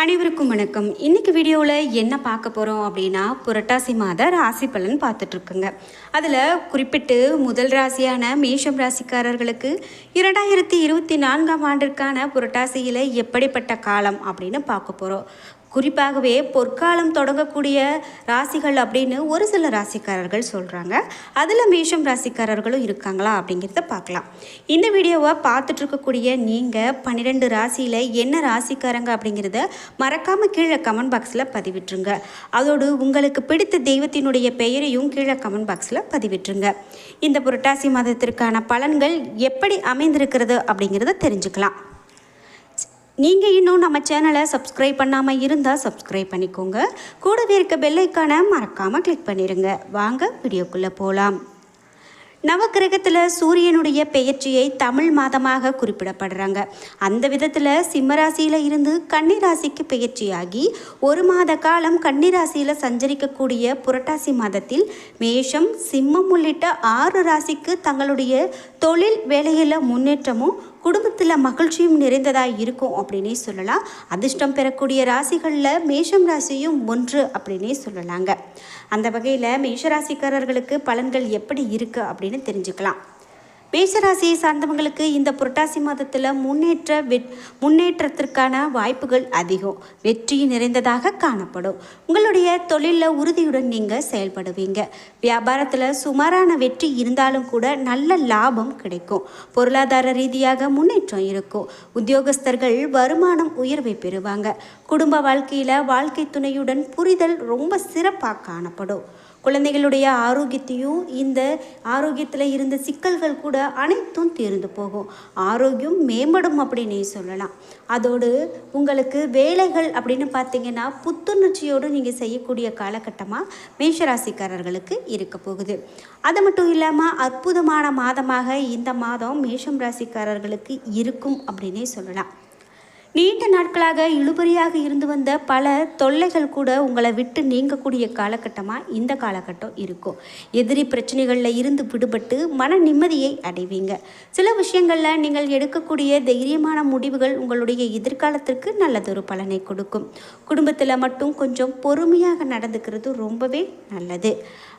அனைவருக்கும் வணக்கம். இன்னைக்கு வீடியோவில் என்ன பார்க்க போகிறோம் அப்படின்னா புரட்டாசி மாத ராசி பலன் பார்த்துட்ருக்குங்க. அதில் குறிப்பிட்டு முதல் ராசியான மேஷம் ராசிக்காரர்களுக்கு இரண்டாயிரத்தி இருபத்தி நான்காம் ஆண்டிற்கான புரட்டாசியில் எப்படிப்பட்ட காலம் அப்படின்னு பார்க்க போகிறோம் குறிப்பாகவே பொற்காலம் தொடங்கக்கூடிய ராசிகள் அப்படின்னு ஒரு சில ராசிக்காரர்கள் சொல்கிறாங்க அதில் மேஷம் ராசிக்காரர்களும் இருக்காங்களா அப்படிங்கிறத பார்க்கலாம். இந்த வீடியோவை பார்த்துட்ருக்கக்கூடிய நீங்கள் பன்னிரெண்டு ராசியில் என்ன ராசிக்காரங்க அப்படிங்கிறத மறக்காமல் கீழே கமெண்ட் பாக்ஸில் பதிவிட்டுருங்க. அதோடு உங்களுக்கு பிடித்த தெய்வத்தினுடைய பெயரையும் கீழே கமெண்ட் பாக்ஸில் பதிவிட்டுருங்க. இந்த புரட்டாசி மாதத்திற்கான பலன்கள் எப்படி அமைந்திருக்கிறது அப்படிங்கிறத தெரிஞ்சுக்கலாம். நீங்கள் இன்னும் நம்ம சேனலை சப்ஸ்கிரைப் பண்ணாமல் இருந்தால் சப்ஸ்கிரைப் பண்ணிக்கோங்க. கூடவே இருக்க பெல்லைக்கான மறக்காமல் கிளிக் பண்ணிடுங்க வாங்க வீடியோக்குள்ளே போகலாம் நவக்கிரகத்தில் சூரியனுடைய பெயர்ச்சியை தமிழ் மாதமாக குறிப்பிடப்படுறாங்க. அந்த விதத்தில் சிம்மராசியில் இருந்து கன்னிராசிக்கு பெயர்ச்சியாகி ஒரு மாத காலம் கன்னிராசியில் சஞ்சரிக்கக்கூடிய புரட்டாசி மாதத்தில் மேஷம் சிம்மம் உள்ளிட்ட ஆறு ராசிக்கு தங்களுடைய தொழில் வேலையில் முன்னேற்றமும் குடும்பத்தில் மகிழ்ச்சியும் நிறைந்ததாக இருக்கும் அப்படின்னே சொல்லலாம். அதிர்ஷ்டம் பெறக்கூடிய ராசிகளில் மேஷம் ராசியும் ஒன்று அப்படின்னே சொல்லலாங்க. அந்த வகையில் மேஷராசிக்காரர்களுக்கு பலன்கள் எப்படி இருக்குது அப்படின்னு தெரிஞ்சுக்கலாம். மேஷராசியை சார்ந்தவங்களுக்கு இந்த புரட்டாசி மாதத்தில் முன்னேற்ற வெட் முன்னேற்றத்திற்கான வாய்ப்புகள் அதிகம். வெற்றி நிறைந்ததாக காணப்படும். உங்களுடைய தொழிலில் உறுதியுடன் நீங்கள் செயல்படுவீங்க. வியாபாரத்தில் சுமாரான வெற்றி இருந்தாலும் கூட நல்ல லாபம் கிடைக்கும். பொருளாதார ரீதியாக முன்னேற்றம் இருக்கும். உத்தியோகஸ்தர்கள் வருமானம் உயர்வை பெறுவாங்க. குடும்ப வாழ்க்கையில் வாழ்க்கை துணையுடன் புரிதல் ரொம்ப சிறப்பாக காணப்படும். குழந்தைகளுடைய ஆரோக்கியத்தையும் இந்த ஆரோக்கியத்தில் இருந்த சிக்கல்கள் கூட அனைத்தும் தீர்ந்து போகும். ஆரோக்கியம் மேம்படும் அப்படின்னே சொல்லலாம். அதோடு உங்களுக்கு வேலைகள் அப்படின்னு பார்த்தீங்கன்னா புத்துணர்ச்சியோடு நீங்கள் செய்யக்கூடிய காலகட்டமாக மேஷராசிக்காரர்களுக்கு இருக்க போகுது. அது மட்டும் இல்லாமல் அற்புதமான மாதமாக இந்த மாதம் மேஷம் ராசிக்காரர்களுக்கு இருக்கும் அப்படின்னே சொல்லலாம். நீண்ட நாட்களாக இழுபறியாக இருந்து வந்த பல தொல்லைகள் கூட உங்களை விட்டு நீங்கக்கூடிய காலகட்டமாக இந்த காலகட்டம் இருக்கும். எதிரி பிரச்சனைகளில் இருந்து விடுபட்டு மன நிம்மதியை அடைவீங்க. சில விஷயங்களில் நீங்கள் எடுக்கக்கூடிய தைரியமான முடிவுகள் உங்களுடைய எதிர்காலத்திற்கு நல்லதொரு பலனை கொடுக்கும். குடும்பத்தில் மட்டும் கொஞ்சம் பொறுமையாக நடந்துக்கிறது ரொம்பவே நல்லது.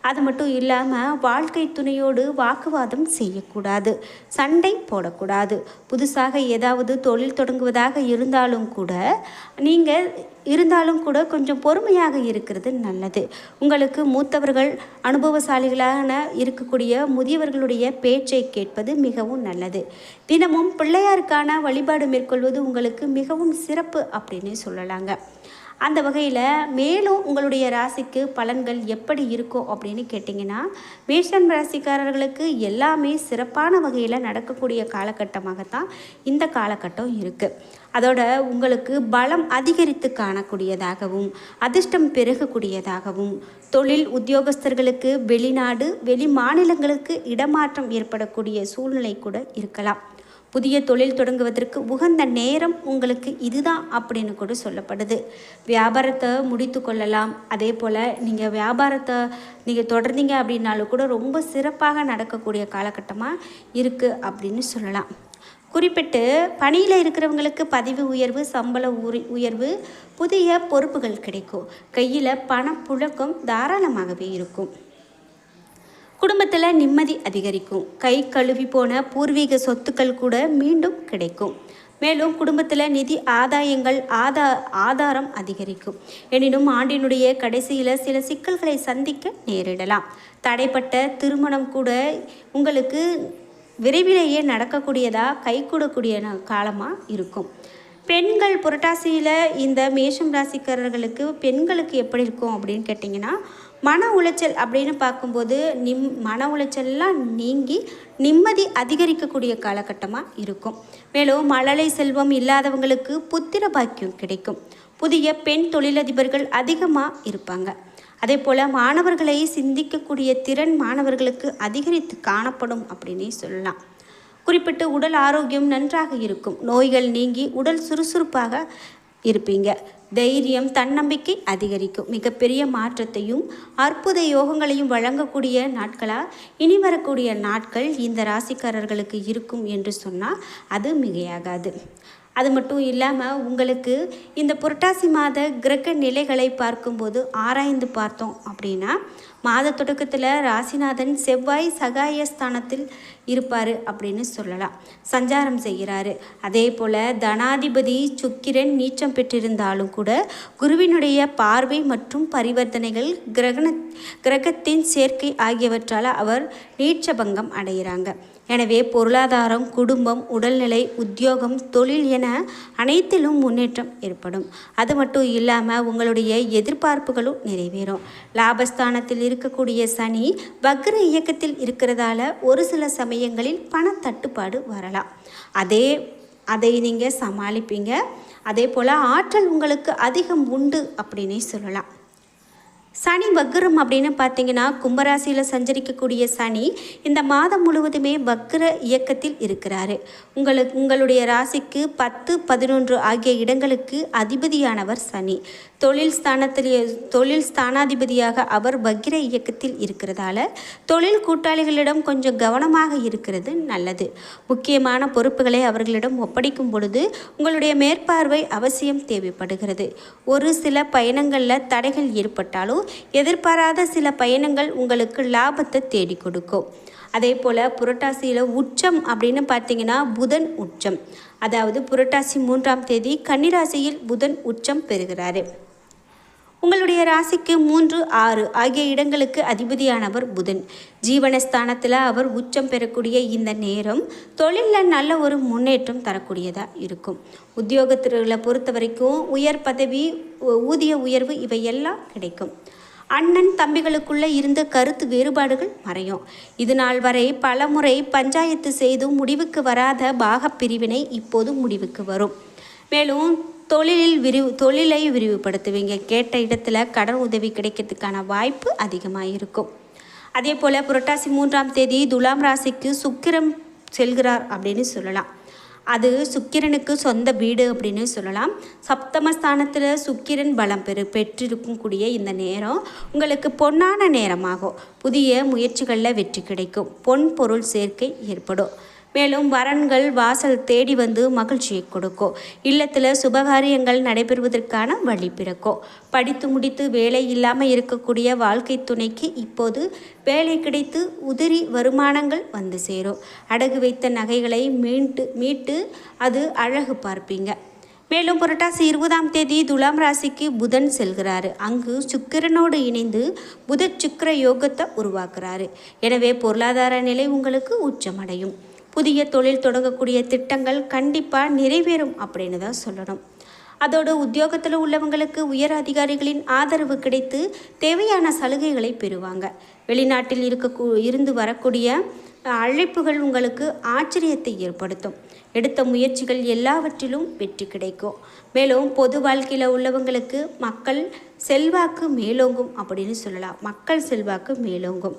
அது மட்டும் இல்லாமல் வாழ்க்கை துணையோடு வாக்குவாதம் செய்யக்கூடாது. சண்டை போடக்கூடாது. புதுசாக ஏதாவது தொழில் தொடங்குவதாக இருந்து இருந்தாலும் கூட நீங்கள் இருந்தாலும் கூட கொஞ்சம் பொறுமையாக இருக்கிறது நல்லது. உங்களுக்கு மூத்தவர்கள் அனுபவசாலிகளான இருக்கக்கூடிய முதியவர்களுடைய பேச்சை கேட்பது மிகவும் நல்லது. தினமும் பிள்ளையாருக்கான வழிபாடு மேற்கொள்வது உங்களுக்கு மிகவும் சிறப்பு அப்படின்னு சொல்லலாங்க. அந்த வகையில் மேலும் உங்களுடைய ராசிக்கு பலன்கள் எப்படி இருக்கும் அப்படின்னு கேட்டிங்கன்னா மேஷன் ராசிக்காரர்களுக்கு எல்லாமே சிறப்பான வகையில் நடக்கக்கூடிய காலகட்டமாகத்தான் இந்த காலகட்டம் இருக்குது அதோட உங்களுக்கு பலம் அதிகரித்து காணக்கூடியதாகவும் அதிர்ஷ்டம் பெருகக்கூடியதாகவும் தொழில் உத்தியோகஸ்தர்களுக்கு வெளிநாடு வெளி மாநிலங்களுக்கு இடமாற்றம் ஏற்படக்கூடிய சூழ்நிலை கூட இருக்கலாம். புதிய தொழில் தொடங்குவதற்கு உகந்த நேரம் உங்களுக்கு இதுதான் அப்படின்னு கூட சொல்லப்படுது. வியாபாரத்தை முடித்து கொள்ளலாம். அதே போல் நீங்கள் வியாபாரத்தை நீங்கள் தொடர்ந்தீங்க அப்படின்னாலும் கூட ரொம்ப சிறப்பாக நடக்கக்கூடிய காலகட்டமாக இருக்குது அப்படின்னு சொல்லலாம். குறிப்பிட்டு பணியில் இருக்கிறவங்களுக்கு பதவி உயர்வு சம்பள உரி உயர்வு புதிய பொறுப்புகள் கிடைக்கும். கையில் பணப்புழக்கம் தாராளமாகவே இருக்கும். குடும்பத்தில் நிம்மதி அதிகரிக்கும். கை கழுவி போன பூர்வீக சொத்துக்கள் கூட மீண்டும் கிடைக்கும். மேலும் குடும்பத்தில் நிதி ஆதாயங்கள் ஆதா ஆதாரம் அதிகரிக்கும். எனினும் ஆண்டினுடைய கடைசியில் சில சிக்கல்களை சந்திக்க நேரிடலாம். தடைப்பட்ட திருமணம் கூட உங்களுக்கு விரைவிலேயே நடக்கக்கூடியதாக கைகூடக்கூடிய காலமாக இருக்கும். பெண்கள் புரட்டாசியில் இந்த மேஷம் ராசிக்காரர்களுக்கு பெண்களுக்கு எப்படி இருக்கும் அப்படின்னு கேட்டிங்கன்னா மன உளைச்சல் அப்படின்னு பார்க்கும்போது நிம் மன உளைச்சல்லாம் நீங்கி நிம்மதி அதிகரிக்கக்கூடிய காலகட்டமாக இருக்கும். மேலும் மழலை செல்வம் இல்லாதவங்களுக்கு புத்திர பாக்கியம் கிடைக்கும். புதிய பெண் தொழிலதிபர்கள் அதிகமாக இருப்பாங்க. அதே போல் மாணவர்களை சிந்திக்கக்கூடிய திறன் மாணவர்களுக்கு அதிகரித்து காணப்படும் அப்படின்னே சொல்லலாம். குறிப்பிட்டு உடல் ஆரோக்கியம் நன்றாக இருக்கும். நோய்கள் நீங்கி உடல் சுறுசுறுப்பாக இருப்பீங்க. தைரியம் தன்னம்பிக்கை அதிகரிக்கும். மிகப்பெரிய மாற்றத்தையும் அற்புத யோகங்களையும் வழங்கக்கூடிய நாட்களாக இனி வரக்கூடிய நாட்கள் இந்த ராசிக்காரர்களுக்கு இருக்கும் என்று சொன்னால் அது மிகையாகாது. அது மட்டும் இல்லாமல் உங்களுக்கு இந்த புரட்டாசி மாத கிரக நிலைகளை பார்க்கும்போது ஆராய்ந்து பார்த்தோம் அப்படின்னா மாத தொடக்கத்தில் ராசிநாதன் செவ்வாய் சகாய ஸ்தானத்தில் இருப்பார் அப்படின்னு சொல்லலாம். சஞ்சாரம் செய்கிறாரு. அதே போல் தனாதிபதி சுக்கிரன் நீச்சம் பெற்றிருந்தாலும் கூட குருவினுடைய பார்வை மற்றும் பரிவர்த்தனைகள் கிரகண கிரகத்தின் சேர்க்கை ஆகியவற்றால் அவர் நீச்சபங்கம் அடைகிறாங்க. எனவே பொருளாதாரம் குடும்பம் உடல்நிலை உத்தியோகம் தொழில் என அனைத்திலும் முன்னேற்றம் ஏற்படும். அது மட்டும் இல்லாமல் உங்களுடைய எதிர்பார்ப்புகளும் நிறைவேறும். லாபஸ்தானத்தில் இருக்கக்கூடிய சனி வக்ர இயக்கத்தில் இருக்கிறதால ஒரு சில சமயங்களில் பணத்தட்டுப்பாடு வரலாம். அதே அதை நீங்கள் சமாளிப்பீங்க. அதே போல் ஆற்றல் உங்களுக்கு அதிகம் உண்டு அப்படின்னே சொல்லலாம். சனி வக்ரம் அப்படின்னு பார்த்தீங்கன்னா கும்பராசியில் சஞ்சரிக்கக்கூடிய சனி இந்த மாதம் முழுவதுமே வக்ர இயக்கத்தில் இருக்கிறாரு. உங்களுக்கு உங்களுடைய ராசிக்கு பத்து பதினொன்று ஆகிய இடங்களுக்கு அதிபதியானவர் சனி. தொழில் ஸ்தானத்தில் தொழில் ஸ்தானாதிபதியாக அவர் வக்ர இயக்கத்தில் இருக்கிறதால தொழில் கூட்டாளிகளிடம் கொஞ்சம் கவனமாக இருக்கிறது நல்லது. முக்கியமான பொறுப்புகளை அவர்களிடம் ஒப்படைக்கும் பொழுது உங்களுடைய மேற்பார்வை அவசியம் தேவைப்படுகிறது. ஒரு சில பயணங்களில் தடைகள் ஏற்பட்டாலும் எதிர்பாராத சில பயணங்கள் உங்களுக்கு லாபத்தை தேடி கொடுக்கும். அதே போல் புரட்டாசியில் உச்சம் அப்படின்னு பார்த்தீங்கன்னா புதன் உச்சம். அதாவது புரட்டாசி மூன்றாம் தேதி கன்னிராசியில் புதன் உச்சம் பெறுகிறாரு. உங்களுடைய ராசிக்கு மூன்று ஆறு ஆகிய இடங்களுக்கு அதிபதியானவர் புதன். ஜீவனஸ்தானத்தில் அவர் உச்சம் பெறக்கூடிய இந்த நேரம் தொழிலில் நல்ல ஒரு முன்னேற்றம் தரக்கூடியதாக இருக்கும். உத்தியோகத்தில் பொறுத்த வரைக்கும் உயர் பதவி ஊதிய உயர்வு இவையெல்லாம் கிடைக்கும். அண்ணன் தம்பிகளுக்குள்ளே இருந்த கருத்து வேறுபாடுகள் மறையும். இது நாள் வரை பலமுறை பஞ்சாயத்து செய்தும் முடிவுக்கு வராத பாகப்பிரிவினை இப்போது முடிவுக்கு வரும். மேலும் தொழிலில் விரிவு தொழிலை விரிவுபடுத்துவீங்க. கேட்ட இடத்துல கடன் உதவி கிடைக்கிறதுக்கான வாய்ப்பு அதிகமாக இருக்கும். அதே போல் புரட்டாசி மூன்றாம் தேதி துலாம் ராசிக்கு சுக்கிரம் செல்கிறார் அப்படின்னு சொல்லலாம். அது சுக்கிரனுக்கு சொந்த வீடு அப்படின்னு சொல்லலாம். சப்தமஸ்தானத்தில் சுக்கிரன் பலம் பெறு பெற்றிருக்கும் கூடிய இந்த நேரம் உங்களுக்கு பொன்னான நேரமாகும். புதிய முயற்சிகளில் வெற்றி கிடைக்கும். பொன் பொருள் சேர்க்கை ஏற்படும். மேலும் வரன்கள் வாசல் தேடி வந்து மகிழ்ச்சியை கொடுக்கும். இல்லத்தில் சுபகாரியங்கள் நடைபெறுவதற்கான வழி பிறக்கும். படித்து முடித்து வேலை இல்லாமல் இருக்கக்கூடிய வாழ்க்கை துணைக்கு இப்போது வேலை கிடைத்து உதிரி வருமானங்கள் வந்து சேரும். அடகு வைத்த நகைகளை மீண்டு மீட்டு அது அழகு பார்ப்பீங்க. மேலும் புரட்டாசி இருபதாம் தேதி துலாம் ராசிக்கு புதன் செல்கிறாரு. அங்கு சுக்கிரனோடு இணைந்து புத சுக்கிர யோகத்தை உருவாக்குறாரு. எனவே பொருளாதார நிலை உங்களுக்கு உச்சமடையும். புதிய தொழில் தொடங்கக்கூடிய திட்டங்கள் கண்டிப்பாக நிறைவேறும் அப்படின்னு தான் சொல்லணும். அதோடு உத்தியோகத்தில் உள்ளவங்களுக்கு உயர் அதிகாரிகளின் ஆதரவு கிடைத்து தேவையான சலுகைகளை பெறுவாங்க. வெளிநாட்டில் இருக்க இருந்து வரக்கூடிய அழைப்புகள் உங்களுக்கு ஆச்சரியத்தை ஏற்படுத்தும். எடுத்த முயற்சிகள் எல்லாவற்றிலும் வெற்றி கிடைக்கும். மேலும் பொது வாழ்க்கையில் உள்ளவங்களுக்கு மக்கள் செல்வாக்கு மேலோங்கும் அப்படின்னு சொல்லலாம். மக்கள் செல்வாக்கு மேலோங்கும்.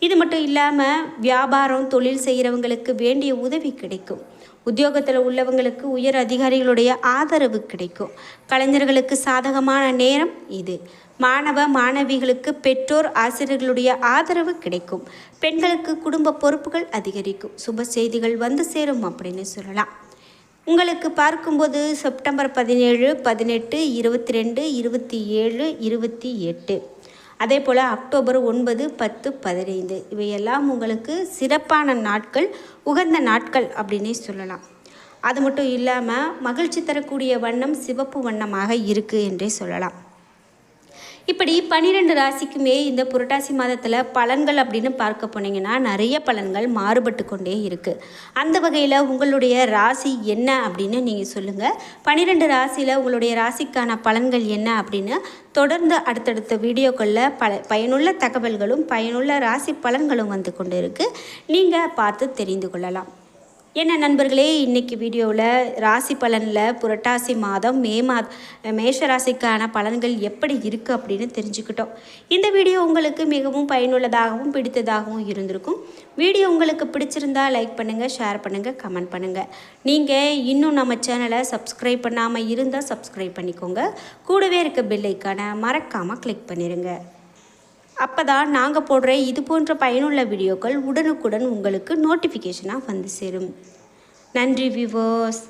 இது மட்டும் இல்லாமல் வியாபாரம் தொழில் செய்கிறவங்களுக்கு வேண்டிய உதவி கிடைக்கும். உத்தியோகத்தில் உள்ளவங்களுக்கு உயர் அதிகாரிகளுடைய ஆதரவு கிடைக்கும். கலைஞர்களுக்கு சாதகமான நேரம் இது. மாணவ மாணவிகளுக்கு பெற்றோர் ஆசிரியர்களுடைய ஆதரவு கிடைக்கும். பெண்களுக்கு குடும்ப பொறுப்புகள் அதிகரிக்கும். சுப செய்திகள் வந்து சேரும் அப்படின்னு சொல்லலாம். உங்களுக்கு பார்க்கும்போது செப்டம்பர் பதினேழு பதினெட்டு இருபத்தி ரெண்டு இருபத்தி ஏழு இருபத்தி எட்டு. அதே போல் அக்டோபர் ஒன்பது பத்து பதினைந்து. இவையெல்லாம் உங்களுக்கு சிறப்பான நாட்கள் உகந்த நாட்கள் அப்படின்னே சொல்லலாம். அது மட்டும் இல்லாமல் மகிழ்ச்சி தரக்கூடிய வண்ணம் சிவப்பு வண்ணமாக இருக்குது என்றே சொல்லலாம். இப்படி பன்னிரெண்டு ராசிக்குமே இந்த புரட்டாசி மாதத்தில் பலன்கள் அப்படின்னு பார்க்க போனீங்கன்னா நிறைய பலன்கள் மாறுபட்டு கொண்டே இருக்குது அந்த வகையில் உங்களுடைய ராசி என்ன அப்படின்னு நீங்கள் சொல்லுங்கள் பன்னிரெண்டு ராசியில் உங்களுடைய ராசிக்கான பலன்கள் என்ன அப்படின்னு தொடர்ந்து அடுத்தடுத்த வீடியோக்களில் பல பயனுள்ள தகவல்களும் பயனுள்ள ராசி பலன்களும் வந்து கொண்டு இருக்குது நீங்கள் பார்த்து தெரிந்து கொள்ளலாம். என்ன நண்பர்களே இன்றைக்கி வீடியோவில் ராசி பலனில் புரட்டாசி மாதம் மே மா மேஷ ராசிக்கான பலன்கள் எப்படி இருக்குது அப்படின்னு தெரிஞ்சுக்கிட்டோம். இந்த வீடியோ உங்களுக்கு மிகவும் பயனுள்ளதாகவும் பிடித்ததாகவும் இருந்திருக்கும். வீடியோ உங்களுக்கு பிடிச்சிருந்தா லைக் பண்ணுங்கள் ஷேர் பண்ணுங்கள் கமெண்ட் பண்ணுங்கள் நீங்கள் இன்னும் நம்ம சேனலை சப்ஸ்கிரைப் பண்ணாமல் இருந்தால் சப்ஸ்கிரைப் பண்ணிக்கோங்க. கூடவே இருக்க பெல்லைக்கான மறக்காமல் கிளிக் பண்ணிடுங்க அப்போ தான் நாங்கள் போடுற இது போன்ற பயனுள்ள வீடியோக்கள் உடனுக்குடன் உங்களுக்கு நோட்டிஃபிகேஷனாக வந்து சேரும். நன்றி விவோஸ்